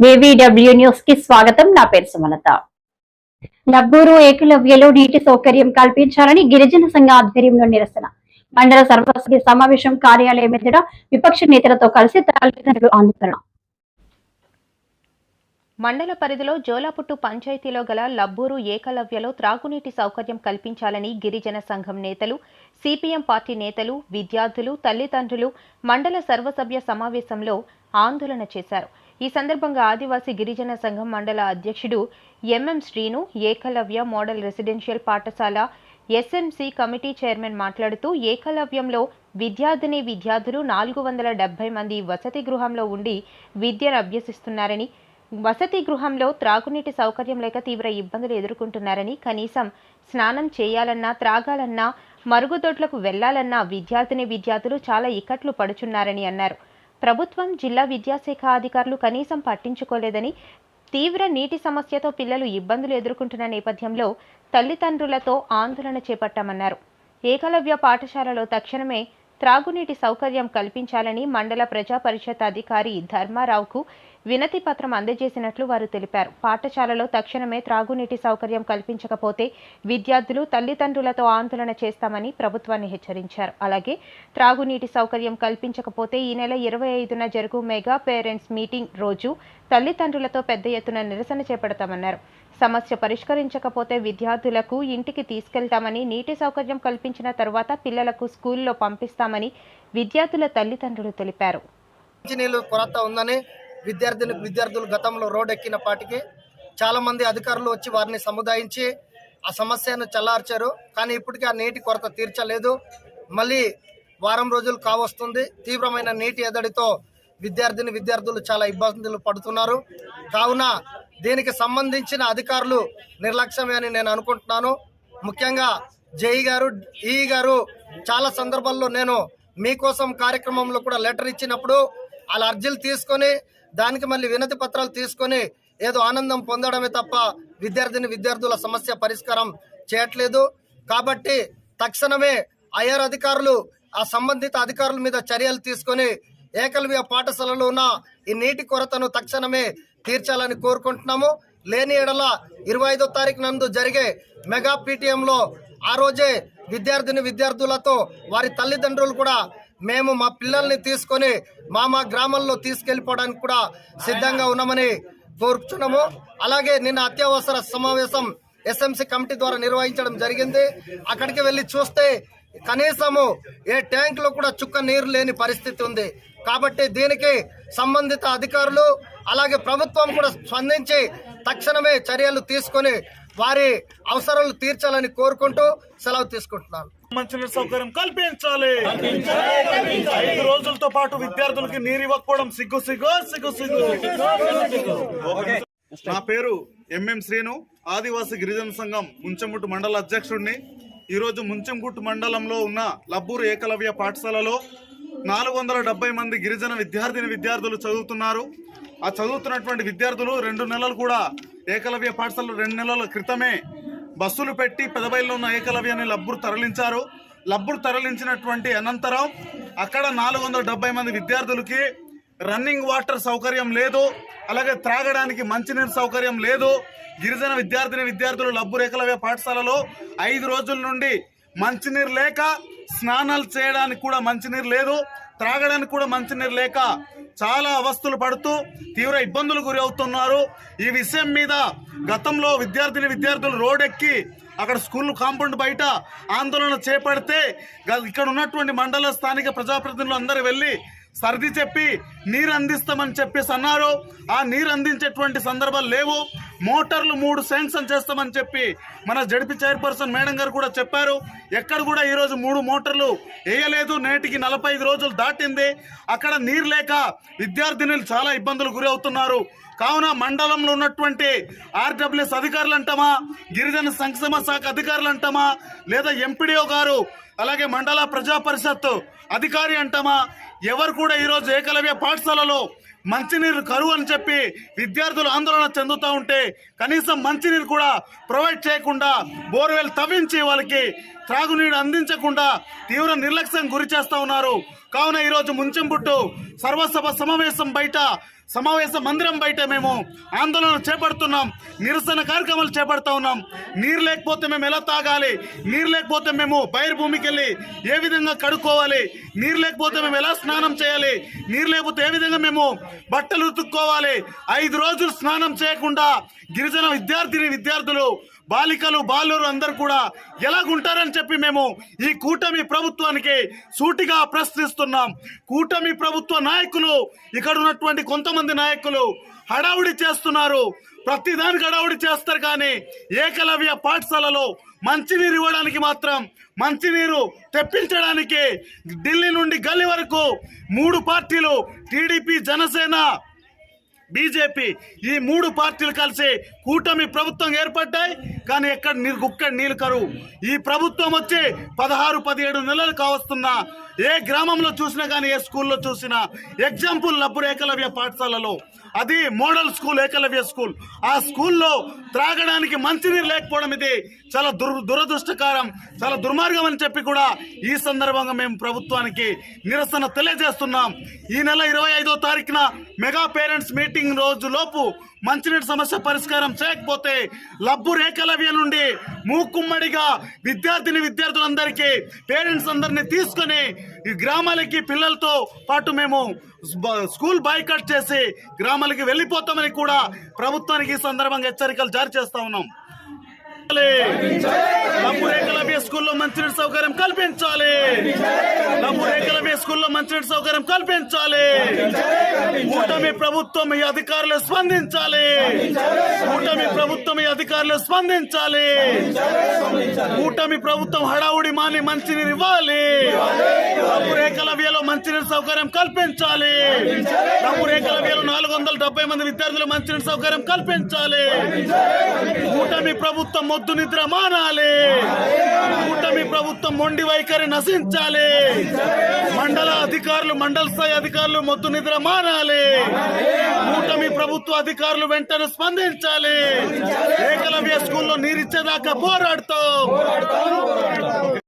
వేవీడబ్ల్యూ న్యూస్కి స్వాగతం. నా పేరు సుమలత. లబ్బూరు ఏకలవ్యలో నీటి సౌకర్యం కల్పించాలని గిరిజన సంఘ ఆధ్వర్యంలో నిరసన. మండల సర్వసభ్య సమావేశం కార్యాలయం ఎదుట విపక్ష నేతలతో కలిసి తల్లిదండ్రులు ఆందోళన. మండల పరిధిలో జోలాపుట్టు పంచాయతీలో గల లబ్బూరు ఏకలవ్యలో త్రాగునీటి సౌకర్యం కల్పించాలని గిరిజన సంఘం నేతలు సిపిఎం పార్టీ నేతలు విద్యార్థులు తల్లిదండ్రులు మండల సర్వసభ్య సమావేశంలో ఆందోళన చేశారు. ఈ సందర్భంగా ఆదివాసీ గిరిజన సంఘం మండల అధ్యక్షుడు M M Srinu Eklavya model residential పాఠశాల ఎస్ఎంసి కమిటీ చైర్మన్ మాట్లాడుతూ ఏకలవ్యంలో విద్యార్థిని విద్యార్థులు నాలుగు వందల డెబ్బై మంది వసతి గృహంలో ఉండి విద్యను అభ్యసిస్తున్నారని వసతి గృహంలో త్రాగునీటి సౌకర్యం లేక తీవ్ర ఇబ్బందులు ఎదుర్కొంటున్నారని కనీసం స్నానం చేయాలన్నా త్రాగాలన్నా మరుగుదొడ్లకు వెళ్ళాలన్నా విద్యార్థిని విద్యార్థులు చాలా ఇక్కట్లు పడుచున్నారని అన్నారు. ప్రభుత్వం జిల్లా విద్యాశాఖ అధికారులు కనీసం పట్టించుకోలేదని తీవ్ర నీటి సమస్యతో పిల్లలు ఇబ్బందులు ఎదుర్కొంటున్న నేపథ్యంలో తల్లిదండ్రులతో ఆందోళన చేపట్టామన్నారు. ఏకలవ్య పాఠశాలలో తక్షణమే త్రాగునీటి సౌకర్యం కల్పించాలని మండల ప్రజా పరిషత్ అధికారి ధర్మారావుకు వినతి పత్రం అందజేసినట్లు వారు తెలిపారు. పాఠశాలలో తక్షణమే త్రాగునీటి సౌకర్యం కల్పించకపోతే విద్యార్థులు తల్లిదండ్రులతో ఆందోళన చేస్తామని ప్రభుత్వాన్ని హెచ్చరించారు. అలాగే త్రాగునీటి సౌకర్యం కల్పించకపోతే ఈ నెల ఇరవై ఐదున జరుగు మెగా పేరెంట్స్ మీటింగ్ రోజు తల్లిదండ్రులతో పెద్ద ఎత్తున నిరసన చేపడతామన్నారు. సమస్య పరిష్కరించకపోతే విద్యార్థులకు ఇంటికి తీసుకెళ్తామని నీటి సౌకర్యం కల్పించిన తర్వాత పిల్లలకు స్కూల్లో పంపిస్తామని విద్యార్థుల తల్లిదండ్రులు తెలిపారు. మంచినీళ్ళు కొరత ఉందని విద్యార్థిని విద్యార్థులు గతంలో రోడ్ ఎక్కినప్పటికీ చాలామంది అధికారులు వచ్చి వారిని సముదాయించి ఆ సమస్యను చల్లార్చారు. కానీ ఇప్పటికీ ఆ నీటి కొరత తీర్చలేదు. మళ్ళీ వారం రోజులు కావస్తుంది. తీవ్రమైన నీటి ఎద్దడితో విద్యార్థిని విద్యార్థులు చాలా ఇబ్బందులు పడుతున్నారు. కావున దీనికి సంబంధించిన అధికారులు నిర్లక్ష్యమే అని నేను అనుకుంటున్నాను. ముఖ్యంగా జేఈ గారు ఈఈ గారు చాలా సందర్భాల్లో నేను మీకోసం కార్యక్రమంలో కూడా లెటర్ ఇచ్చినప్పుడు వాళ్ళ అర్జీలు తీసుకొని దానికి మళ్ళీ వినతి పత్రాలు తీసుకొని ఏదో ఆనందం పొందడమే తప్ప విద్యార్థిని విద్యార్థుల సమస్య పరిష్కారం చేయట్లేదు. కాబట్టి తక్షణమే ఐఆర్ అధికారులు ఆ సంబంధిత అధికారుల మీద చర్యలు తీసుకొని ఏకలవ్య పాఠశాలలో ఉన్న ఈ నీటి కొరతను తక్షణమే తీర్చాలని కోరుకుంటున్నాము. లేని ఎడల ఇరవై ఐదో తారీఖు నందు జరిగే మెగా పీటీఎంలో ఆ రోజే విద్యార్థిని విద్యార్థులతో వారి తల్లిదండ్రులు కూడా మేము మా పిల్లల్ని తీసుకొని మా మా గ్రామంలో తీసుకెళ్ళిపోవడానికి కూడా సిద్ధంగా ఉన్నామని కోరుచున్నాము. అలాగే నిన్న అత్యవసర సమావేశం ఎస్ఎంసీ కమిటీ ద్వారా నిర్వహించడం జరిగింది. అక్కడికి వెళ్ళి చూస్తే కనీసము ఏ ట్యాంకులో కూడా చుక్క నీరు లేని పరిస్థితి ఉంది. కాబట్టి దీనికి సంబంధిత అధికారులు అలాగే ప్రభుత్వం కూడా స్పందించి తక్షణమే చర్యలు తీసుకొని వారి అవసరాలు తీర్చాలని కోరుకుంటూ సెలవు తీసుకుంటున్నాను. మంచినీటి సౌకర్యం కల్పించాలి. ఐదు రోజులతో పాటు విద్యార్థులకి నీరు ఇవ్వకపోవడం సిగ్గు సిగ్గు సిగ్గు సిగ్గు. నా పేరు ఎంఎం శ్రీను ఆదివాసి గిరిజన సంఘం ముంచెంగుట్టు మండల అధ్యక్షుడిని. ఈరోజు ముంచెంగుట్టు మండలంలో ఉన్న లబ్బూరు ఏకలవ్య పాఠశాలలో నాలుగు వందల డెబ్బై మంది గిరిజన విద్యార్థిని విద్యార్థులు చదువుతున్నారు. ఆ చదువుతున్నటువంటి విద్యార్థులు రెండు నెలలు కూడా ఏకలవ్య పాఠశాలలో రెండు నెలల క్రితమే బస్సులు పెట్టి పెదబైల్లో ఉన్న ఏకలవ్యాన్ని లబ్బురు తరలించారు. లబ్బురు తరలించినటువంటి అనంతరం అక్కడ నాలుగు వందల డెబ్బై మంది విద్యార్థులకి రన్నింగ్ వాటర్ సౌకర్యం లేదు. అలాగే త్రాగడానికి మంచినీరు సౌకర్యం లేదు. గిరిజన విద్యార్థిని విద్యార్థులు లబ్బురు ఏకలవ్య పాఠశాలలో ఐదు రోజుల నుండి మంచినీరు లేక స్నానాలు చేయడానికి కూడా మంచినీరు లేదు త్రాగడానికి కూడా మంచినీరు లేక చాలా అవస్థలు పడుతూ తీవ్ర ఇబ్బందులు గురి అవుతున్నారు. ఈ విషయం మీద గతంలో విద్యార్థిని విద్యార్థులు రోడెక్కి అక్కడ స్కూల్ కాంపౌండ్ బయట ఆందోళన చేపడితే ఇక్కడ ఉన్నటువంటి మండల స్థానిక ప్రజాప్రతినిధులు అందరూ వెళ్ళి సర్ది చెప్పి నీరు అందిస్తామని చెప్పేసి అన్నారు. ఆ నీరు అందించేటువంటి సందర్భాలు లేవు. మోటార్లు మూడు శాంక్షన్ చేస్తామని చెప్పి మన జడిపి చైర్పర్సన్ మేడం గారు కూడా చెప్పారు. ఎక్కడ కూడా ఈరోజు మూడు మోటార్లు వేయలేదు. నేటికి నలభై ఐదు రోజులు దాటింది. అక్కడ నీరు లేక విద్యార్థినులు చాలా ఇబ్బందులు గురి అవుతున్నారు. కావున మండలంలో ఉన్నటువంటి ఆర్డబ్ల్యూఎస్ అధికారులు అంటామా గిరిజన సంక్షేమ శాఖ అధికారులు అంటామా లేదా ఎంపీడీఓ గారు అలాగే మండల ప్రజా పరిషత్ అధికారి అంటామా? ఎవరు కూడా ఈరోజు ఏకలవ్య పాఠశాలలో మంచినీరు కరువు అని చెప్పి విద్యార్థులు ఆందోళన చెందుతూ ఉంటే కనీసం మంచినీరు కూడా ప్రొవైడ్ చేయకుండా బోర్వెల్ తవ్వించి వాళ్ళకి త్రాగునీరు అందించకుండా తీవ్ర నిర్లక్ష్యం గురి చేస్తూ ఉన్నారు. కావున ఈరోజు ముంచెంబుట్టు సర్వసభ సమావేశం బయట సమావేశ మందిరం బయట మేము ఆందోళన చేపడుతున్నాం. నిరసన కార్యక్రమాలు చేపడుతూ ఉన్నాం. నీరు లేకపోతే మేము ఎలా తాగాలి? నీరు లేకపోతే మేము బయలు భూమికి వెళ్ళి ఏ విధంగా కడుక్కోవాలి? నీరు లేకపోతే మేము ఎలా స్నానం చేయాలి? నీరు లేకపోతే ఏ విధంగా మేము బట్టలు ఉతుక్కోవాలి. ఐదు రోజులు స్నానం చేయకుండా గిరిజన విద్యార్థిని విద్యార్థులు బాలికలు బాలురు అందరు కూడా ఎలాగుంటారని చెప్పి మేము ఈ కూటమి ప్రభుత్వానికి సూటిగా ప్రశ్నిస్తున్నాం. కూటమి ప్రభుత్వ నాయకులు ఇక్కడ ఉన్నటువంటి కొంతమంది నాయకులు హడావుడి చేస్తున్నారు. ప్రతిదానికి హడావుడి చేస్తారు కానీ ఏకలవ్య పాఠశాలలో మంచినీరు ఇవ్వడానికి మాత్రం మంచినీరు తెప్పించడానికి ఢిల్లీ నుండి గల్లీ వరకు మూడు పార్టీలు టీడీపీ జనసేన బీజేపీ ఈ మూడు పార్టీలు కలిసి కూటమి ప్రభుత్వం ఏర్పడ్డాయి. కానీ ఎక్కడ నీరు గుక్కడ నీళ్ళు కరువు. ఈ ప్రభుత్వం వచ్చి పదహారు పదిహేడు నెలలు కావస్తున్నా ఏ గ్రామంలో చూసినా కానీ ఏ స్కూల్లో చూసినా ఎగ్జాంపుల్ లబ్బురు పాఠశాలలో అది మోడల్ స్కూల్ ఏకలవ్య స్కూల్. ఆ స్కూల్లో త్రాగడానికి మంచినీరు లేకపోవడం ఇది చాలా దుర్ దురదృష్టకరం చాలా దుర్మార్గం అని చెప్పి కూడా ఈ సందర్భంగా మేము ప్రభుత్వానికి నిరసన తెలియజేస్తున్నాం. ఈ నెల ఇరవై ఐదో తారీఖున మెగా పేరెంట్స్ మీటింగ్ రోజు లోపు మంచినీటి సమస్య పరిష్కారం చేయకపోతే లబ్బు రేఖలవ్య నుండి మూకుమ్మడిగా విద్యార్థిని విద్యార్థులందరికీ పేరెంట్స్ అందరినీ తీసుకొని ఈ గ్రామాలకి పిల్లలతో పాటు మేము స్కూల్ బాయ్కట్ చేసి గ్రామాలకి వెళ్ళిపోతామని కూడా ప్రభుత్వానికి ఈ సందర్భంగా హెచ్చరికలు జారీ చేస్తా ఉన్నాం. డబ్బు రేఖల మీ స్కూల్లో మంచినీటి సౌకర్యం కల్పించాలి. డబ్బు రేఖల మీ స్కూల్లో మంచినీటి సౌకర్యం కల్పించాలి. కూటమి ప్రభుత్వం ఈ అధికారులు స్పందించాలి. కూటమి ప్రభుత్వం ఈ అధికారులు స్పందించాలి. కూటమి ప్రభుత్వం హడావుడి మాని మంచినీరు ఇవ్వాలి. రేఖల వేలో మంచినీటి సౌకర్యం కల్పించాలి. డబ్బు రేఖల వేలు నాలుగు వందల డెబ్బై మంది విద్యార్థులు మంచినీటి సౌకర్యం కల్పించాలి. కూటమి ప్రభుత్వం మొద్దు నిద్ర మానాలి. కూటమి ప్రభుత్వం మొండి వైఖరి నశించాలి. మండల అధికారులు మండల స్థాయి అధికారులు మొద్దు నిద్ర మానాలి. కూటమి ప్రభుత్వ అధికారులు వెంటనే స్పందించాలి. ఏకలవ్య స్కూల్లో నీరిచ్చేదాకా పోరాడుతాం.